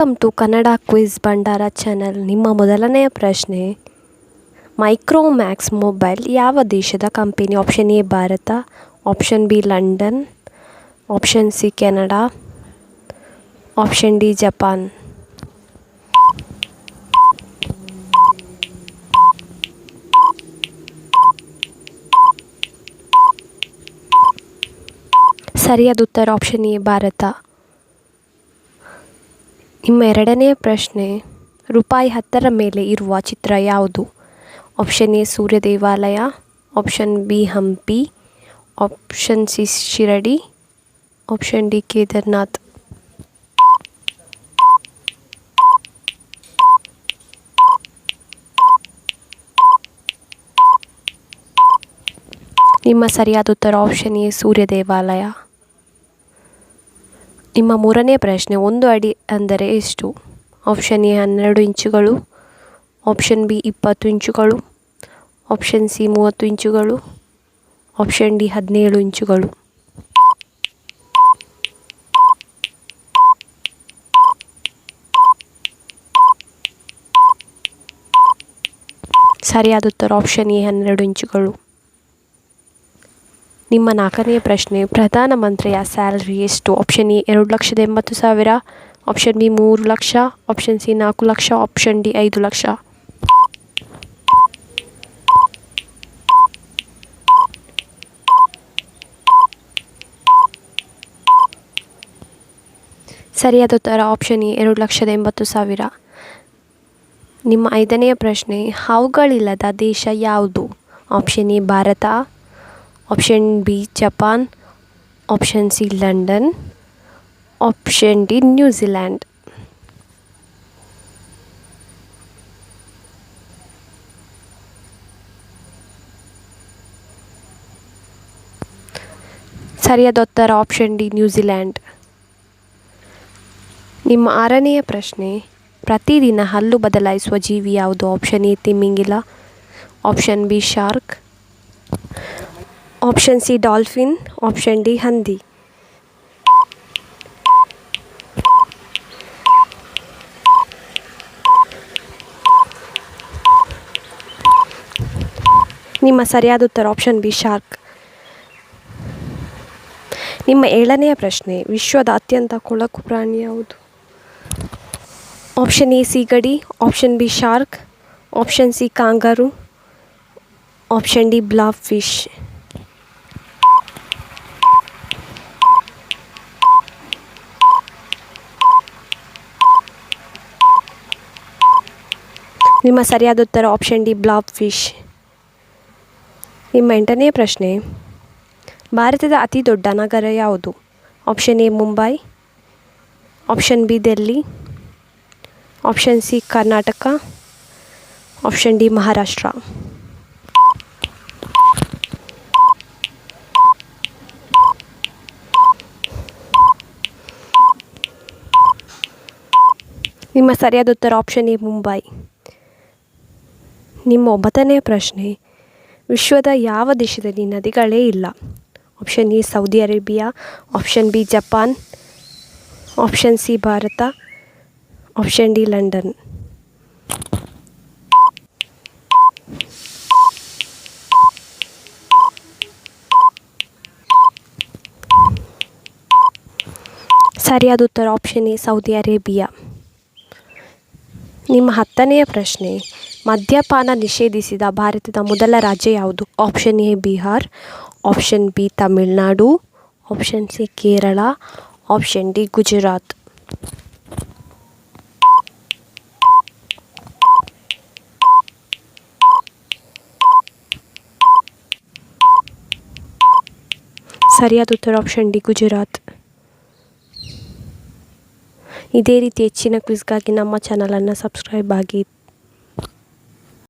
Welcome to Kannada quiz ಭಂಡಾರ channel ನಿಮ್ಮ ಮೊದಲನೆಯ ಪ್ರಶ್ನೆ ಮೈಕ್ರೋಮ್ಯಾಕ್ಸ್ ಮೊಬೈಲ್ ಯಾವ ದೇಶದ company option A Bharat. Option B London option C Canada option D Japan ಸರಿಯಾದ ಉತ್ತರ ಆಪ್ಷನ್ ಎ ಭಾರತ. ನಿಮ್ಮ ಎರಡನೆಯ ಪ್ರಶ್ನೆ, ರೂಪಾಯಿ ಹತ್ತರ ಮೇಲೆ ಇರುವ ಚಿತ್ರ ಯಾವುದು? ಆಪ್ಷನ್ ಎ, ಸೂರ್ಯ ದೇವಾಲಯ, option B, Hampi, option C, Shirdi, option D, Kedarnath. ನಿಮ್ಮ ಸರಿಯಾದ ಉತ್ತರ ಆಪ್ಷನ್ ಎ, ಸೂರ್ಯ ದೇವಾಲಯ. ನಿಮ್ಮ ಮೂರನೇ ಪ್ರಶ್ನೆ, ಒಂದು ಅಡಿ ಅಂದರೆ ಎಷ್ಟು? ಆಪ್ಷನ್ ಎ ಹನ್ನೆರಡು ಇಂಚುಗಳು, ಆಪ್ಷನ್ ಬಿ ಇಪ್ಪತ್ತು ಇಂಚುಗಳು, ಆಪ್ಷನ್ ಸಿ ಮೂವತ್ತು ಇಂಚುಗಳು, ಆಪ್ಷನ್ ಡಿ ಹದಿನೇಳು ಇಂಚುಗಳು. ಸರಿಯಾದ ಉತ್ತರ ಆಪ್ಷನ್ ಎ ಹನ್ನೆರಡು ಇಂಚುಗಳು. ನಿಮ್ಮ ನಾಲ್ಕನೆಯ ಪ್ರಶ್ನೆ ಪ್ರಧಾನಮಂತ್ರಿಯ ಸ್ಯಾಲ್ರಿ ಎಷ್ಟು? ಆಪ್ಷನ್ ಎ, ಎರಡು ಲಕ್ಷದ ಎಂಬತ್ತು ಸಾವಿರ. ಆಪ್ಷನ್ ಬಿ, ಮೂರು ಲಕ್ಷ. ಆಪ್ಷನ್ ಸಿ, ನಾಲ್ಕು ಲಕ್ಷ. ಆಪ್ಷನ್ ಡಿ, ಐದು ಲಕ್ಷ. ಸರಿಯಾದ ಉತ್ತರ ಆಪ್ಷನ್ ಎ, ಎರಡು ಲಕ್ಷದ ಎಂಬತ್ತು ಸಾವಿರ. ನಿಮ್ಮ ಐದನೆಯ ಪ್ರಶ್ನೆ, ಹಾವುಗಳಿಲ್ಲದ ದೇಶ ಯಾವುದು? Option A, Bharat. Option B Japan option C London option D New Zealand ಸರಿಯಾದ ಉತ್ತರ ಆಪ್ಷನ್ ಡಿ ನ್ಯೂಜಿಲ್ಯಾಂಡ್ ನಿಮ್ಮ ಆರನೆಯ ಪ್ರಶ್ನೆ, ಪ್ರತಿದಿನ ಹಲ್ಲು ಬದಲಾಯಿಸುವ ಜೀವಿ ಯಾವುದು? Option A ತಿಮಿಂಗಿಲ. Option B shark option C dolphin option D ಹಂದಿ ನಿಮ್ಮ ಸರಿಯಾದ ಉತ್ತರ ಆಪ್ಷನ್ ಬಿ ಶಾರ್ಕ್ ನಿಮ್ಮ ಏಳನೆಯ ಪ್ರಶ್ನೆ, ವಿಶ್ವದ ಅತ್ಯಂತ ಕೊಳಕು ಪ್ರಾಣಿ ಯಾವುದು? ಆಪ್ಷನ್ ಎ ಸಿಗಡಿ. Option B shark option C kangaroo option D blobfish ನಿಮ್ಮ ಸರಿಯಾದ ಉತ್ತರ ಆಪ್ಷನ್ ಡಿ ಬ್ಲಾಬ್ ಫಿಶ್ ನಿಮ್ಮ ಎಂಟನೇ ಪ್ರಶ್ನೆ, ಭಾರತದ ಅತಿ ದೊಡ್ಡ ನಗರ ಯಾವುದು? Option A, Mumbai. Option B Delhi option C, Karnataka. Option D, Maharashtra. ನಿಮ್ಮ ಸರಿಯಾದ ಉತ್ತರ ಆಪ್ಷನ್ ಎ, ಮುಂಬೈ. ನಿಮ್ಮ ಒಂಬತ್ತನೆಯ ಪ್ರಶ್ನೆ, ವಿಶ್ವದ ಯಾವ ದೇಶದಲ್ಲಿ ನದಿಗಳೇ ಇಲ್ಲ? Option A, Saudi Arabia, option B, Japan, option C, Bharat, option D, London. ಸರಿಯಾದ ಉತ್ತರ, ಆಪ್ಷನ್ ಎ, ಸೌದಿ ಅರೇಬಿಯಾ. ನಿಮ್ಮ ಹತ್ತನೆಯ ಪ್ರಶ್ನೆ ಮದ್ಯಪಾನ ನಿಷೇಧಿಸಿದ ಭಾರತದ ಮೊದಲ ರಾಜ್ಯ ಯಾವುದು? Option A Bihar option B Tamil Nadu option C Kerala option D Gujarat. ಸರಿಯಾದ ಉತ್ತರ ಆಪ್ಷನ್ ಡಿ ಗುಜರಾತ್. ಇದೇ ರೀತಿ ಹೆಚ್ಚಿನ ಕ್ವಿಸ್ಗಾಗಿ ನಮ್ಮ ಚಾನಲನ್ನು ಸಬ್ಸ್ಕ್ರೈಬ್ ಆಗಿ